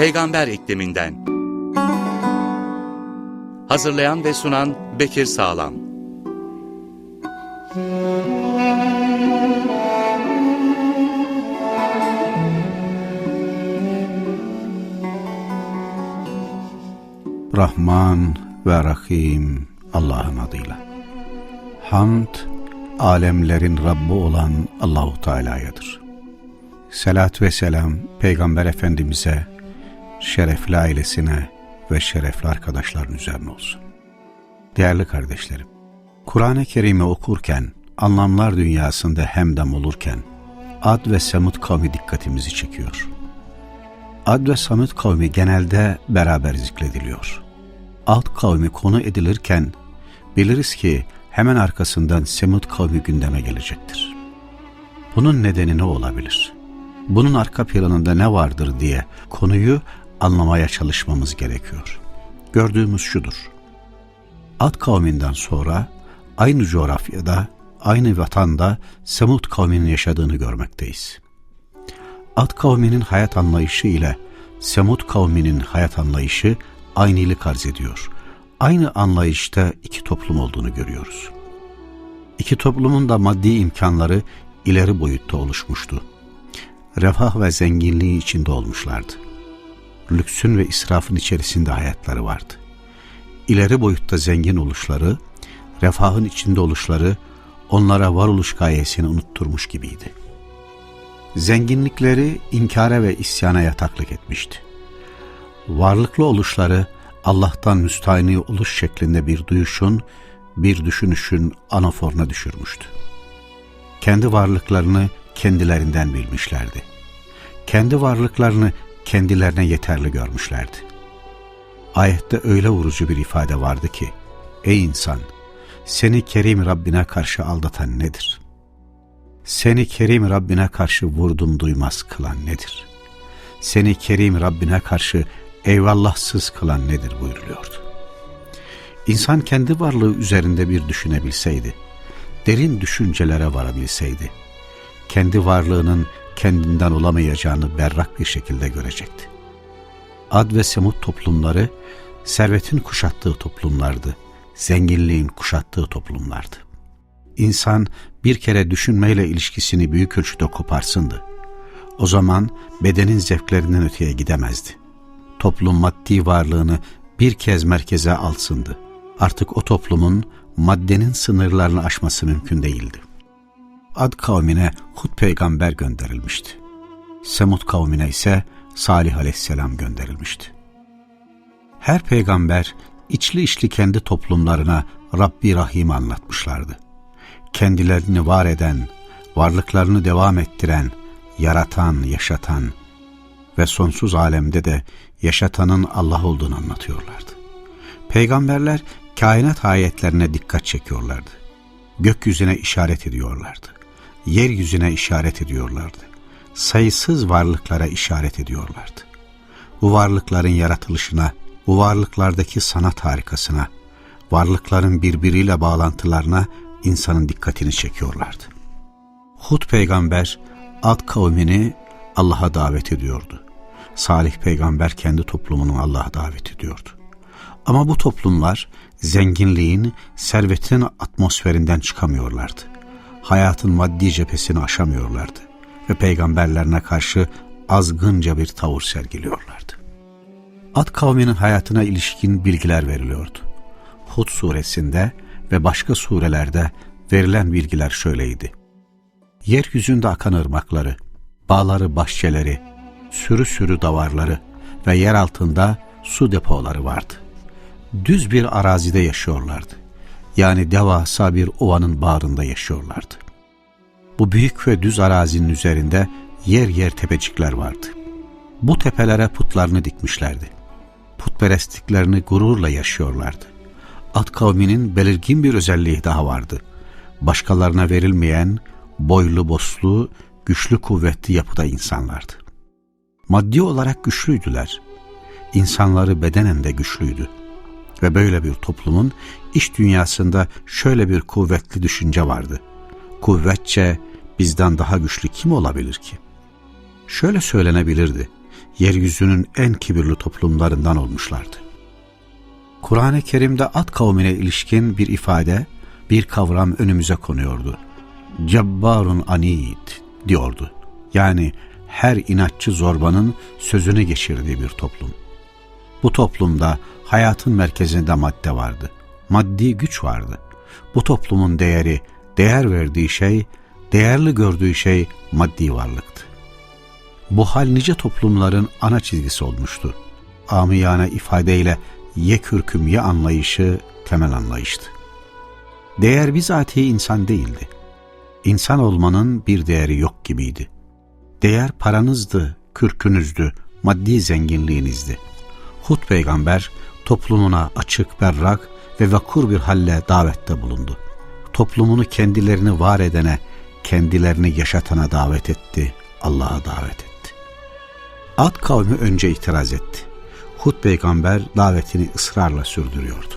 Peygamber ikliminden. Hazırlayan ve sunan Bekir Sağlam. Rahman ve Rahim Allah'ın adıyla. Hamd, alemlerin Rabbi olan Allahu Teala'yadır. Selat ve selam Peygamber Efendimiz'e, şerefli ailesine ve şerefli arkadaşların üzerine olsun. Değerli kardeşlerim, Kur'an-ı Kerim'i okurken, anlamlar dünyasında hemdem olurken, Ad ve Semud kavmi dikkatimizi çekiyor. Ad ve Samud kavmi genelde beraber zikrediliyor. Ad kavmi konu edilirken biliriz ki hemen arkasından Semud kavmi gündeme gelecektir. Bunun nedeni ne olabilir? Bunun arka planında ne vardır diye konuyu anlamaya çalışmamız gerekiyor. Gördüğümüz şudur. Ad kavminden sonra aynı coğrafyada, aynı vatanda Semud kavminin yaşadığını görmekteyiz. Ad kavminin hayat anlayışı ile Semud kavminin hayat anlayışı aynılık arz ediyor. Aynı anlayışta iki toplum olduğunu görüyoruz. İki toplumun da maddi imkanları ileri boyutta oluşmuştu. Refah ve zenginliği içinde olmuşlardı. Lüksün ve israfın içerisinde hayatları vardı. İleri boyutta zengin oluşları, refahın içinde oluşları onlara varoluş gayesini unutturmuş gibiydi zenginlikleri inkara ve isyana yataklık etmişti. Varlıklı oluşları Allah'tan müstahini oluş şeklinde bir duyuşun, bir düşünüşün anaforuna düşürmüştü. Kendi varlıklarını kendilerinden bilmişlerdi. Kendi varlıklarını kendilerine yeterli görmüşlerdi. Ayette öyle vurucu bir ifade vardı ki, Ey insan! Seni Kerim Rabbine karşı aldatan nedir?'' Seni Kerim Rabbine karşı vurdum duymaz kılan nedir? Seni Kerim Rabbine karşı eyvallahsız kılan nedir buyuruluyordu. İnsan kendi varlığı üzerinde bir düşünebilseydi, derin düşüncelere varabilseydi, kendi varlığının kendinden olamayacağını berrak bir şekilde görecekti. Ad ve Semud toplumları, servetin kuşattığı toplumlardı, zenginliğin kuşattığı toplumlardı. İnsan bir kere düşünmeyle ilişkisini büyük ölçüde koparsındı. O zaman bedenin zevklerinden öteye gidemezdi. Toplum maddi varlığını bir kez merkeze alsındı. Artık o toplumun maddenin sınırlarını aşması mümkün değildi. Ad kavmine Hud peygamber gönderilmişti. Semud kavmine ise Salih aleyhisselam gönderilmişti. Her peygamber içli içli kendi toplumlarına Rabbi Rahim anlatmışlardı kendilerini var eden, varlıklarını devam ettiren, yaratan, yaşatan ve sonsuz alemde de yaşatanın Allah olduğunu anlatıyorlardı. Peygamberler kainat ayetlerine dikkat çekiyorlardı. Gökyüzüne işaret ediyorlardı. Yeryüzüne işaret ediyorlardı. Sayısız varlıklara işaret ediyorlardı. Bu varlıkların yaratılışına, bu varlıklardaki sanat harikasına, varlıkların birbiriyle bağlantılarına insanın dikkatini çekiyorlardı. Hud peygamber Ad kavmini Allah'a davet ediyordu. Salih peygamber kendi toplumunu Allah'a davet ediyordu. Ama bu toplumlar zenginliğin, servetin atmosferinden çıkamıyorlardı. Hayatın maddi cephesini aşamıyorlardı ve peygamberlerine karşı azgınca bir tavır sergiliyorlardı. Ad kavminin hayatına ilişkin bilgiler veriliyordu. Hud suresinde ve başka surelerde verilen bilgiler şöyleydi. Yeryüzünde akan ırmakları, bağları, bahçeleri, sürü sürü davarları ve yer altında su depoları vardı. Düz bir arazide yaşıyorlardı. Yani devasa bir ovanın bağrında yaşıyorlardı. Bu büyük ve düz arazinin üzerinde yer yer tepecikler vardı. Bu tepelere putlarını dikmişlerdi. Putperestliklerini gururla yaşıyorlardı. At kavminin belirgin bir özelliği daha vardı. Başkalarına verilmeyen, boylu boslu, güçlü kuvvetli yapıda insanlardı. Maddi olarak güçlüydüler. İnsanları bedenen de güçlüydü. Ve böyle bir toplumun iş dünyasında şöyle bir kuvvetli düşünce vardı. Kuvvetçe bizden daha güçlü kim olabilir ki? Şöyle söylenebilirdi. yeryüzünün en kibirli toplumlarından olmuşlardı. Kur'an-ı Kerim'de Ad kavmine ilişkin bir ifade, bir kavram önümüze konuyordu. Cebbarun anid diyordu. Yani her inatçı zorbanın sözünü geçirdiği bir toplum. Bu toplumda hayatın merkezinde madde vardı. Maddi güç vardı. Bu toplumun değeri, değer verdiği şey, değerli gördüğü şey maddi varlıktı. Bu hal nice toplumların ana çizgisi olmuştu. Amiyane ifadeyle ye kürküm ye anlayışı temel anlayıştı. Değer bizatihi insan değildi. İnsan olmanın bir değeri yok gibiydi. Değer paranızdı, kürkünüzdü, maddi zenginliğinizdi. Hud peygamber toplumuna açık, berrak ve vakur bir halle davette bulundu. Toplumunu kendilerini var edene, kendilerini yaşatana davet etti, Allah'a davet etti. Ad kavmi önce itiraz etti. Hud peygamber davetini ısrarla sürdürüyordu.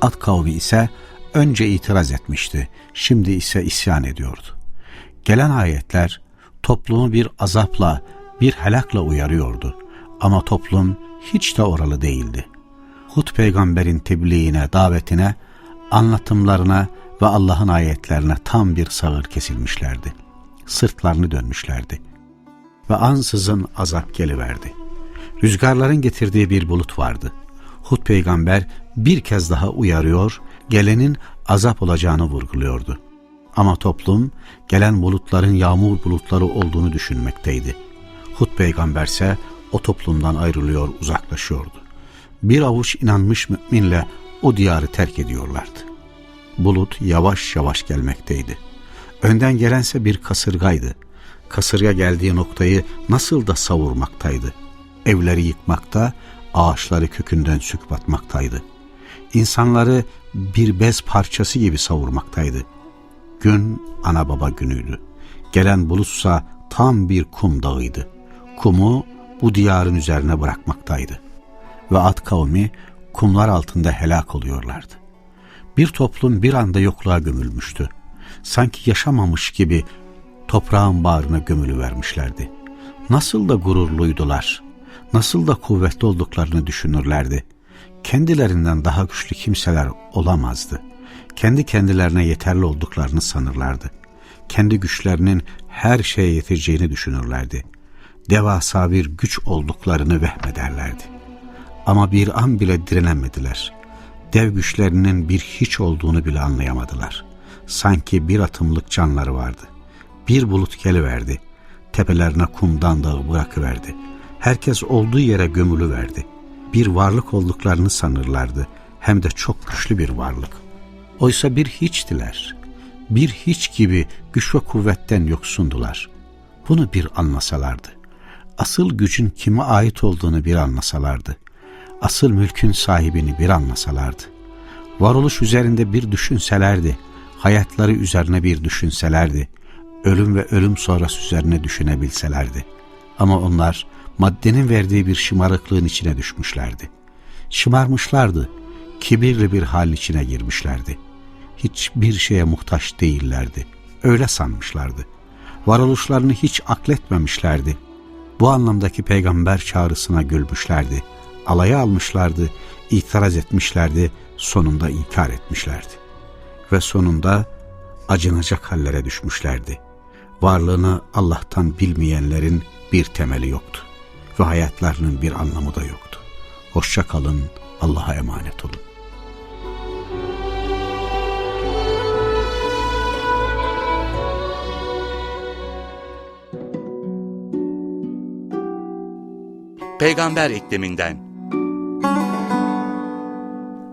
Ad kavmi ise önce itiraz etmişti, şimdi ise isyan ediyordu. Gelen ayetler toplumu bir azapla, bir helakla uyarıyordu. Ama toplum hiç de oralı değildi. Hud peygamberin tebliğine, davetine, anlatımlarına ve Allah'ın ayetlerine tam bir sağır kesilmişlerdi. Sırtlarını dönmüşlerdi. Ve ansızın azap geliverdi. Rüzgarların getirdiği bir bulut vardı. Hud peygamber bir kez daha uyarıyor, gelenin azap olacağını vurguluyordu. Ama toplum gelen bulutların yağmur bulutları olduğunu düşünmekteydi. Hud peygamberse o toplumdan ayrılıyor, uzaklaşıyordu. Bir avuç inanmış müminle o diyarı terk ediyorlardı. Bulut yavaş yavaş gelmekteydi. Önden gelense bir kasırgaydı. Kasırga geldiği noktayı nasıl da savurmaktaydı. Evleri yıkmakta, ağaçları kökünden sük batmaktaydı. İnsanları bir bez parçası gibi savurmaktaydı. Gün ana baba günüydü. Gelen bulutsa tam bir kum dağıydı. Kumu bu diyarın üzerine bırakmaktaydı. Ve at kavmi kumlar altında helak oluyorlardı. Bir toplum bir anda yokluğa gömülmüştü. Sanki yaşamamış gibi toprağın bağrına gömülü vermişlerdi. Nasıl da gururluydular. Nasıl da kuvvetli olduklarını düşünürlerdi. Kendilerinden daha güçlü kimseler olamazdı. Kendi kendilerine yeterli olduklarını sanırlardı. Kendi güçlerinin her şeye yeteceğini düşünürlerdi. Devasa bir güç olduklarını vehmederlerdi. Ama bir an bile direnemediler. Dev güçlerinin bir hiç olduğunu bile anlayamadılar. Sanki bir atımlık canları vardı. Bir bulut geliverdi. Tepelerine kumdan dağı bırakıverdi. Herkes olduğu yere gömülü verdi. Bir varlık olduklarını sanırlardı. Hem de çok güçlü bir varlık. Oysa bir hiçtiler. Bir hiç gibi güç ve kuvvetten yoksundular. Bunu bir anlasalardı. Asıl gücün kime ait olduğunu bir anlasalardı. Asıl mülkün sahibini bir anlasalardı. Varoluş üzerinde bir düşünselerdi. Hayatları üzerine bir düşünselerdi. Ölüm ve ölüm sonrası üzerine düşünebilselerdi. Ama onlar maddenin verdiği bir şımarıklığın içine düşmüşlerdi. Şımarmışlardı. Kibirli bir hal içine girmişlerdi. Hiçbir şeye muhtaç değillerdi. Öyle sanmışlardı. Varoluşlarını hiç akletmemişlerdi. Bu anlamdaki peygamber çağrısına gülmüşlerdi. Alaya almışlardı, itiraz etmişlerdi, sonunda inkar etmişlerdi. Ve sonunda acınacak hallere düşmüşlerdi. Varlığını Allah'tan bilmeyenlerin bir temeli yoktu. Ve hayatlarının bir anlamı da yoktu. Hoşça kalın, Allah'a emanet olun. Peygamber ikliminden